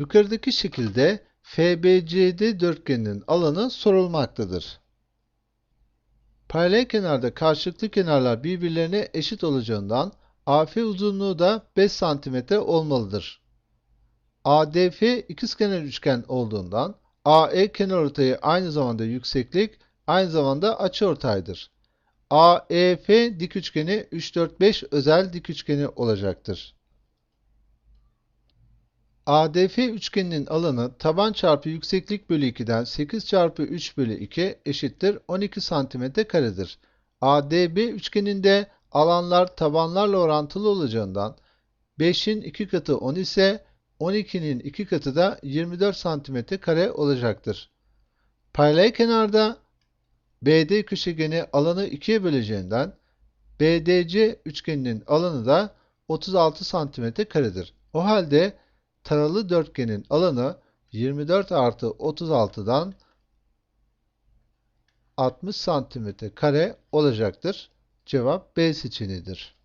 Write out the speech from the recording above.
Yukarıdaki şekilde FBCD dörtgeninin alanı sorulmaktadır. Paralel kenarda karşılıklı kenarlar birbirlerine eşit olacağından AF uzunluğu da 5 cm olmalıdır. ADF ikizkenar üçgen olduğundan AE kenarortayı aynı zamanda yükseklik, aynı zamanda açıortaydır. AEF dik üçgeni 3 4 5 özel dik üçgeni olacaktır. ADF üçgeninin alanı taban çarpı yükseklik bölü 2'den 8 çarpı 3 bölü 2 eşittir 12 santimetre karedir. ADB üçgeninde alanlar tabanlarla orantılı olacağından 5'in 2 katı 10 ise 12'nin 2 katı da 24 santimetre kare olacaktır. Paralel kenarda BD köşegeni alanı 2'ye böleceğinden BDC üçgeninin alanı da 36 santimetre karedir. O halde taralı dörtgenin alanı 24 artı 36'dan 60 santimetre kare olacaktır. Cevap B seçeneğidir.